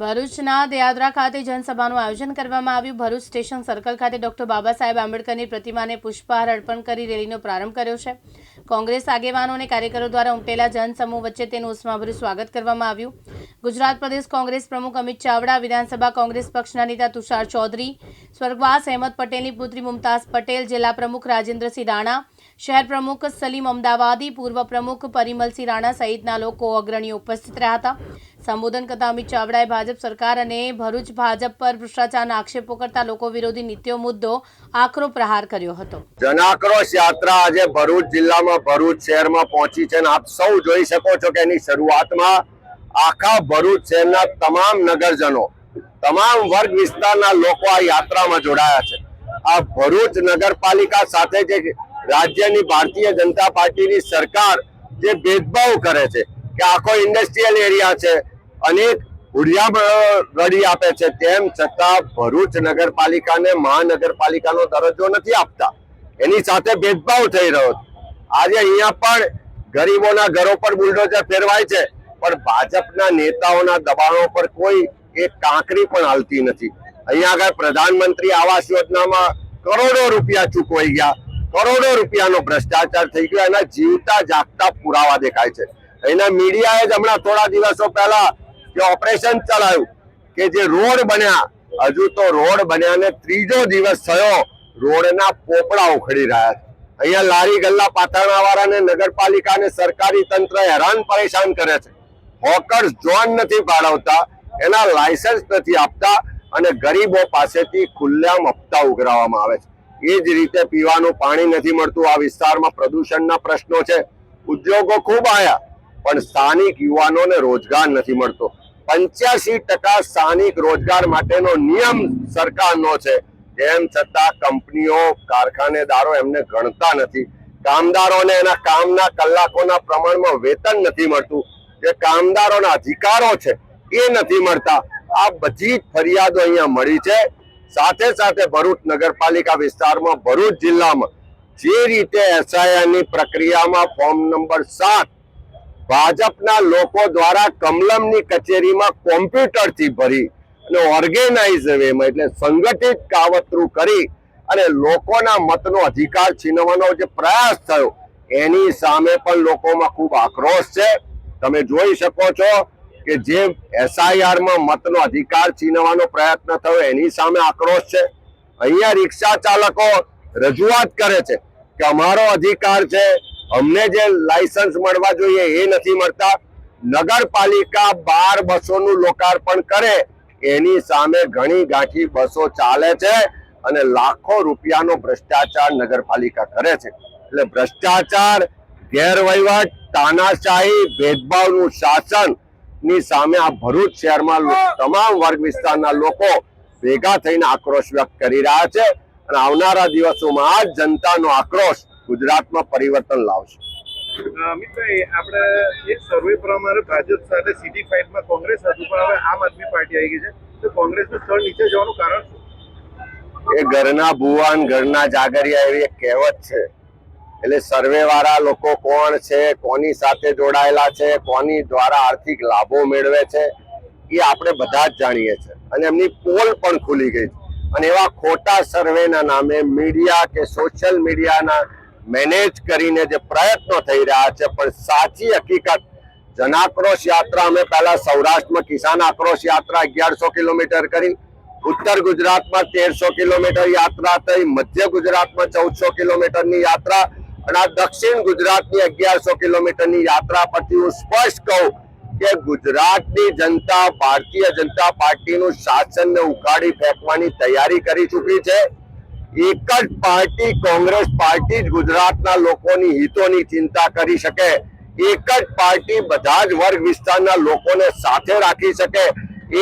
ભરૂચના દયાદરા ખાતે જનસભાનું આયોજન કરવામાં આવ્યું. ભરૂચ સ્ટેશન સર્કલ ખાતે ડોક્ટર બાબા સાહેબ આંબેડકરની પ્રતિમાને પુષ્પહાર અર્પણ કરી રેલીનો પ્રારંભ કર્યો છે. કોંગ્રેસ આગેવાનો અને કાર્યકરો દ્વારા ઉમટેલા જનસમૂહ વચ્ચે તેનું ઉષ્માભર્યું સ્વાગત કરવામાં આવ્યું. ગુજરાત પ્રદેશ કોંગ્રેસ પ્રમુખ અમિત ચાવડા, વિધાનસભા કોંગ્રેસ પક્ષના નેતા તુષાર ચૌધરી, સ્વર્ગવાસ અહેમદ પટેલની પુત્રી મુમતાઝ પટેલ, જિલ્લા પ્રમુખ રાજેન્દ્રસિંહ રાણા શહેર પ્રમુખ સલીમ અમદાવાદી, પૂર્વ પ્રમુખ પરિમલસિંહ રાણા સહિતના લોકો અગ્રણીઓ ઉપસ્થિત રહ્યા હતા. સંબોધન કરતા અમિત ચાવડાએ ભાજપ સરકાર અને ભરૂચ ભાજપ પર ભ્રષ્ટાચારના આક્ષેપો કરતા લોકો વિરોધી નીતિઓ મુદ્દો આકરો પ્રહાર કર્યો હતો. જનાક્રોશ યાત્રા આજે ભરૂચ જિલ્લામાં, ભરૂચ શહેરમાં પહોંચી છે આપ સૌ જોઈ શકો છો કે એની શરૂઆતમાં આખા ભરૂચ શહેરના તમામ નગરજનો, તમામ વર્ગ વિસ્તારના લોકો આ યાત્રામાં જોડાયા છે. આ ભરૂચ નગરપાલિકા સાથે જે રાજ્યની ભારતીય જનતા પાર્ટીની સરકાર જે ભેદભાવ કરે છે કે આખો ઇન્ડસ્ટ્રીયલ એરિયા છે, અનેક હુડિયા ગળી આપે છે, તેમ છતાં ભરૂચ નગરપાલિકાને મહાનગરપાલિકાનો દરજ્જો નથી આપતા. એની સાથે ભેદભાવ થઈ રહ્યો છે. આજે અહીંયા પણ ગરીબોના ઘરો પર બુલડોઝર ફેરવાય છે, પણ ભાજપના નેતાઓના દબાણો પર કોઈ એક કાંકરી પણ હાલતી નથી. અહીંયા આગળ પ્રધાનમંત્રી આવાસ યોજનામાં કરોડો રૂપિયા ચૂકવાઈ ગયા. કરોડો રૂપિયાનો ભ્રષ્ટાચાર થઈ ગયો, એના જીવતા જાગતા પુરાવા દેખાય છે. એના મીડિયાએ જ હમણાં થોડા દિવસો પહેલા જે ઓપરેશન ચલાવ્યું, કે જે રોડ બન્યા, હજુ તો રોડ બન્યાને ત્રીજો દિવસ થયો, રોડના પોપડા ઉખડી રહ્યા છે. અહીંયા લારી ગલ્લા પાથરણા વાળાને નગરપાલિકા અને સરકારી તંત્ર હેરાન પરેશાન કરે છે. હોકર્સ જોન નથી ફાળવતા, એના લાયસન્સ નથી આપતા, અને ગરીબો પાસેથી ખુલ્લામ હપ્તા ઉઘરાવવામાં આવે છે. એ જ રીતે પીવાનું પાણી નથી મળતું. આ વિસ્તારમાં પ્રદૂષણના પ્રશ્નો છે. ઉદ્યોગો ખૂબ આવ્યા પણ સ્થાનિક યુવાનોને રોજગાર નથી મળતો. પંચ્યાસી ટકા સ્થાનિક રોજગાર માટેનો નિયમ સરકારનો છે. તેમ છતાં કંપનીઓ, કારખાનેદારો એમને ગણતા નથી. કામદારોને એના કામના કલાકોના પ્રમાણમાં વેતન નથી મળતું. જે કામદારોના અધિકારો છે એ નથી મળતા. આ બધી જ ફરિયાદો અહીંયા મળી છે. સાથે સાથે ભરૂચ નગરપાલિકા વિસ્તારમાં ભરૂચ જિલ્લામાં જે રીતે એસઆઈઆરની પ્રક્રિયામાં ફોર્મ નંબર સાત ભાજપના લોકો દ્વારા કમલમની કચેરીમાં કોમ્પ્યુટરથી ભરી અને ઓર્ગેનાઇઝ વેમાં એટલે સંગઠિત કાવતરું કરી અને લોકોના મતનો અધિકાર છીનવાનો જે પ્રયાસ થયો, એની સામે પણ લોકોમાં ખૂબ આક્રોશ છે. તમે જોઈ શકો છો કે જે એસઆઈઆરમાં મતનો અધિકાર છીનવાનો પ્રયત્ન થયો, એની સામે આક્રોશ છે. અહીંયા રિક્ષા ચાલકો રજૂઆત કરે છે કે અમારો અધિકાર છે, અમને જે લાયસન્સ મળવા જોઈએ એ નથી મળતા. નગરપાલિકા બાર બસોનું લોકાર્પણ કરે, એની સામે ઘણી ગાંઠી બસો ચાલે છે અને લાખો રૂપિયાનો ભ્રષ્ટાચાર નગરપાલિકા કરે છે. એટલે ભ્રષ્ટાચાર, ગેરવહીવટ, તાનાશાહી, ભેદભાવનું શાસન ની સામે આ ભરૂચ શહેરમાં તમામ વર્ગ વિસ્તારના લોકો ભેગા થઈને આક્રોશ વ્યક્ત કરી રહ્યા છે અને આવનારા દિવસોમાં આ જનતાનો આક્રોશ ગુજરાતમાં પરિવર્તન લાવશે. અમિતભાઈ આપણે એક સર્વે પ્રમાણે ભાજપ સાથે સીધી ફાઇટમાં કોંગ્રેસ હતું પણ હવે આમ આદમી પાર્ટી આવી ગઈ છે. તો કોંગ્રેસનું સ્થળ નીચે જવાનું કારણ શું? એ ઘરના ભુવાન ઘરના જાગરિયા એવી એક કહેવત છે. એટલે સર્વે વાળા લોકો કોણ છે, કોની સાથે જોડાયેલા છે, કોની દ્વારા આર્થિક લાભો મેળવે છે, એ આપણે બધા જ જાણીએ છીએ. અને એમની પોલ પણ ખુલી ગઈ છે. અને એવા ખોટા સર્વેના નામે મીડિયા કે સોશિયલ મીડિયાના મેનેજ કરીને જે પ્રયત્નો થઈ રહ્યા છે, પણ સાચી હકીકત, જનાક્રોશ યાત્રા અમે પહેલા સૌરાષ્ટ્રમાં કિસાન આક્રોશ યાત્રા અગિયારસો કિલોમીટર કરી, ઉત્તર ગુજરાતમાં તેરસો કિલોમીટર યાત્રા થઈ, મધ્ય ગુજરાતમાં ચૌદસો કિલોમીટરની યાત્રા અને આ દક્ષિણ ગુજરાતની અગિયારસો કિલોમીટરની યાત્રા પરથી હું સ્પષ્ટ કહું કે ગુજરાતની જનતા, ભારતીય જનતા પાર્ટીનું શાસનને ઉખાડી ફેંકવાની તૈયારી કરી ચૂકી છે. એક જ પાર્ટી, કોંગ્રેસ પાર્ટી જ ગુજરાતના લોકોની હિતોની ચિંતા કરી શકે. એક જ પાર્ટી બધા જ વર્ગ વિસ્તારના લોકોને સાથે રાખી શકે.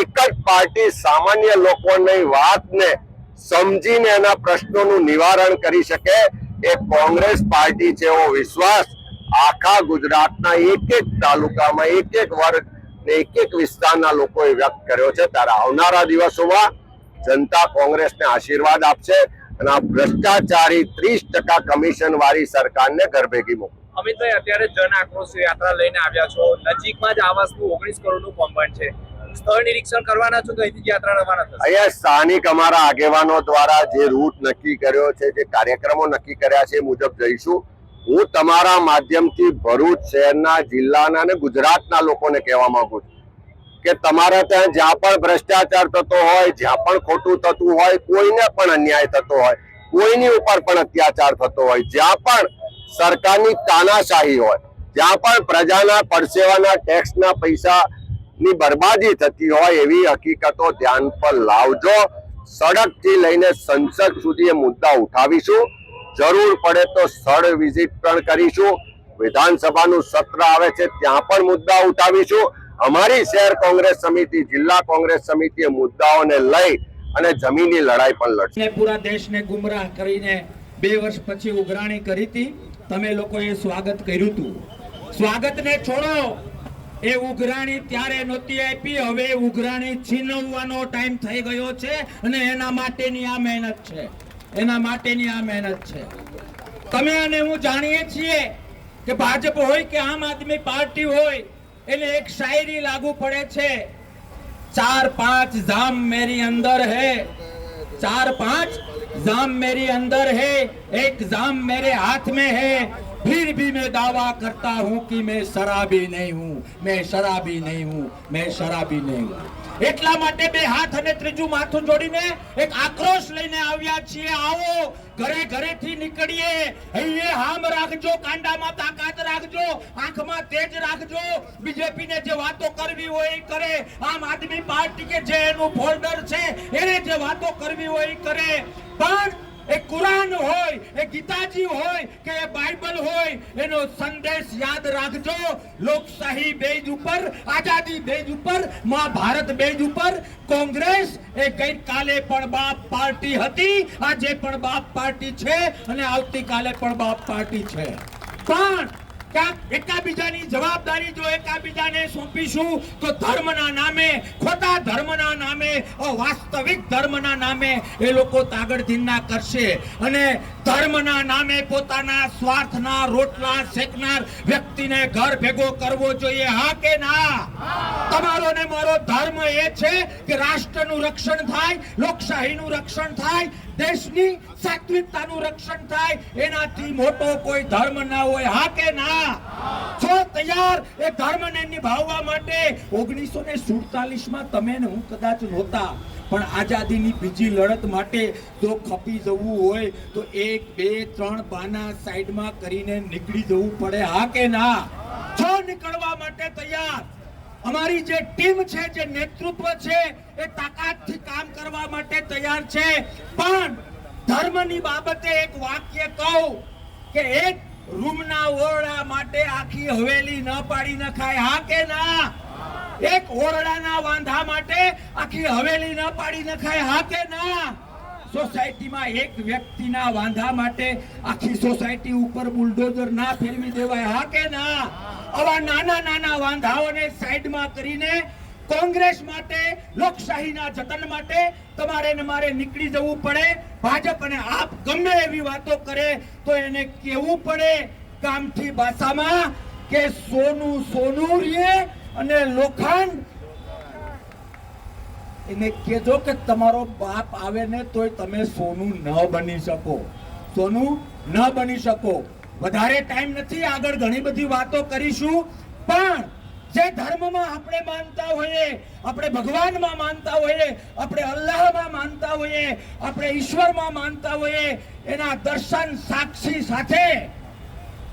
એક જ પાર્ટી સામાન્ય લોકોની વાતને સમજીને એના પ્રશ્નોનું નિવારણ કરી શકે. એ કોંગ્રેસ પાર્ટી છે, એવો વિશ્વાસ આખા ગુજરાતના એક એક તાલુકામાં એક એક વર્ગ ને એક એક વિસ્તારના લોકોએ વ્યક્ત કર્યો છે. ત્યારે આવનારા દિવસોમાં જનતા કોંગ્રેસને આશીર્વાદ આપશે અને આ ભ્રષ્ટાચારી ત્રીસ ટકા કમિશન વાળી સરકારને ઘર ભેગી મૂકશે અમિતભાઈ, અત્યારે જન આક્રોશ યાત્રા લઈને આવ્યા છો. નજીકમાં જ આવાસનું ઓગણીસ કરોડનું કોમ્બાઈન છે. સ્થળ નિરીક્ષણ કરવાના છો તો અહીંથી યાત્રા રવાના થશે? અહીંયા સ્થાનિક અમારા આગેવાનો દ્વારા જે રૂટ નક્કી કર્યો છે, જે કાર્યક્રમો નક્કી કર્યા છે એ મુજબ જઈશું. હું તમારા માધ્યમથી ભરૂચ શહેરના જિલ્લાના અને ગુજરાતના લોકોને કહેવા માંગુ છું કે તમારા ત્યાં જ્યાં પણ ભ્રષ્ટાચાર થતો હોય, જ્યાં પણ ખોટું થતું હોય, કોઈને પણ અન્યાય થતો હોય, કોઈની ઉપર પણ અત્યાચાર થતો હોય, જ્યાં પણ સરકારની તાનાશાહી હોય, જ્યાં પણ પ્રજાના પરસેવાના ટેક્સના પૈસા ની બરબાદી થતી હોય એવી હકીકતો ધ્યાન પર લાવજો. સડકથી લઈને સંસદ સુધી એ મુદ્દા ઉઠાવીશું. જરૂર પડે તો સ્થળ વિઝિટ પણ કરીશું. વિધાનસભાનું સત્ર આવે છે ત્યાં પણ મુદ્દા ઉઠાવીશું. અમારી શહેર કોંગ્રેસ સમિતિ, જિલ્લા કોંગ્રેસ સમિતિ મુદ્દાઓને લઈ અને જમીનની લડાઈ પણ લડશે. પૂરા દેશને ગુમરાહ કરીને બે વર્ષ પછી ઉઘરાણી કરી હતી, તમે લોકોએ સ્વાગત કર્યું હતું. સ્વાગતને છોડો. એ ઉઘરાણી ત્યારે નહોતી આપી, હવે ઉઘરાણી છીનવવાનો ટાઈમ થઈ ગયો છે અને એના માટેની આ મહેનત છે. એના માટેની આ મહેનત છે. તમે અને હું જાણીએ છીએ કે ભાજપ હોય કે આમ આદમી પાર્ટી હોય, એને એક શાયરી લાગુ પડે છે. ચાર પાંચ જામ મેરી અંદર હે. ચાર પાંચ જામ મેરી અંદર હે. એક જામ મેરે હાથ મેં હે. फिर भी मैं दावा करता हूं कि मैं शराबी नहीं हूं मैं शराबी नहीं हूं मैं शराबी नहीं हूं એટલા માટે બે હાથ અને ત્રીજું માથું જોડીને એક આક્રોશ લઈને આવ્યા છીએ આવો ઘરે ઘરેથી નીકળીએ અહીંયા હામ રાખજો કાંડામાં તાકાત રાખજો આંખમાં તેજ રાખજો બીજેપી ને જે વાતો કરવી હોય એ કરે આમ આદમી પાર્ટી કે જે એનું ફોલ્ડર છે એને જે વાતો કરવી હોય એ કરે પણ એ કુરાન હોય એ ગીતાજી હોય કે એ બાઇબલ હોય, એનો સંદેશ યાદ રાખજો. લોકશાહી બેજ ઉપર, આઝાદી બેજ ઉપર, મહાભારત બેજ ઉપર, કોંગ્રેસ એ ગઈકાલે પણ બાપ પાર્ટી હતી, આજે પણ બાપ પાર્ટી છે, અને આવતીકાલે પણ બાપ પાર્ટી છે. પણ એકાબીજાની જવાબદારી જો એકાબીજાને સોંપીશું, તો ધર્મના નામે, ખોટા ધર્મના નામે વાસ્તવિક ધર્મના નામે એ લોકો તાગડધીના કરશે. અને ધર્મના નામે પોતાના સ્વાર્થના રોટલા શેકનાર વ્યક્તિને ઘર ભેગો કરવો જોઈએ, હા કે ના? તમારો ને મારો ધર્મ એ છે કે રાષ્ટ્રનું રક્ષણ થાય, લોકશાહીનું રક્ષણ થાય દેશની સાત્વિકતાનું રક્ષણ થાય, એનાથી મોટો કોઈ ધર્મ ના હોય. હા કે ના? છો તૈયાર એ ધર્મને નિભાવવા માટે ઓગણીસો ને સુડતાલીસમાં તમે ને હું કદાચ નહોતા, પણ આઝાદીની બીજી લડત માટે જો ખપી જવું હોય, તો એક, બે, ત્રણ બાના સાઈડમાં કરીને નીકળી જવું પડે. હા કે ના? છો નીકળવા માટે તૈયાર અમારી જે ટીમ છે, જે નેતૃત્વ છે, એ તાકાતથી કામ કરવા માટે તૈયાર છે. પણ ધર્મની બાબતે એક વાક્ય કહું કે એક રૂમના ઓરડા માટે આખી હવેલી ન પાડી નખાય. હા કે ના? એક ઓરડાના વાંધા માટે આખી હવેલી ન પાડી નખાય. હા કે ના? સોસાયટીમાં એક વ્યક્તિના વાંધા માટે આખી સોસાયટી ઉપર બુલડોઝર ના ફેરવી દેવાય. હા કે ના? આવા નાના નાના વાંધાઓને સાઈડમાં કરીને કોંગ્રેસ માટે, લોકશાહીના જતન માટે તમારે ને મારે નીકળી જવું પડે. ભાજપ અને આપ ગમે એવી વાતો કરે તો એને કહેવું પડે કામથી ભાષામાં કે સોનું સોનું રીએ અને લોખંડ એને કહેજો કે તમારો બાપ આવે ને તોય તમે સોનું ન બની શકો. સોનું ન બની શકો. વધારે ટાઈમ નથી, આગળ ઘણી બધી વાતો કરીશું. પણ જે ધર્મમાં આપણે માનતા હોઈએ, આપણે ભગવાનમાં માનતા હોઈએ, આપણે અલ્લાહમાં માનતા હોઈએ, આપણે ઈશ્વરમાં માનતા હોઈએ, એના દર્શન સાક્ષી સાથે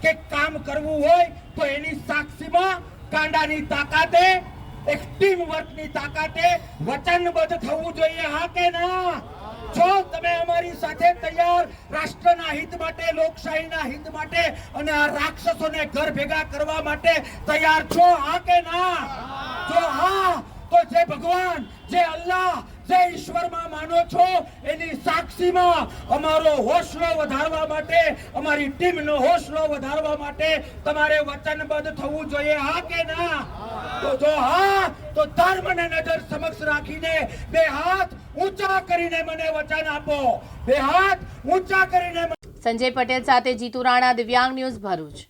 કે કામ કરવું હોય તો એની સાક્ષીમાં કાંડાની તાકાતે એક ટીમ વર્કની તાકાતે વચનબદ્ધ થવું જોઈએ, હા કે ના? જો તમે અમારી સાથે તૈયાર રાષ્ટ્રના હિત માટે, લોકશાહીના હિત માટે અને આ રાક્ષસોને ઘર ભેગા કરવા માટે તૈયાર છો, હા કે ના? જો હા, તો જે ભગવાન, જે અલ્લાહ જે ઈશ્વરમાં માનો છો, એની સાક્ષીમાં અમારો હોસલો વધારવા માટે, અમારી ટીમનો હોસલો વધારવા માટે તમારે વચનબદ્ધ થવું જોઈએ, હા કે ના? તો જો હા, તો ધર્મને નજર સમક્ષ રાખીને બે હાથ ઊંચા કરીને મને વચન આપો. બે હાથ ઊંચા કરીને સંજય પટેલ સાથે જીતુ રાણા, દિવ્યાંગ ન્યૂઝ ભરૂચ.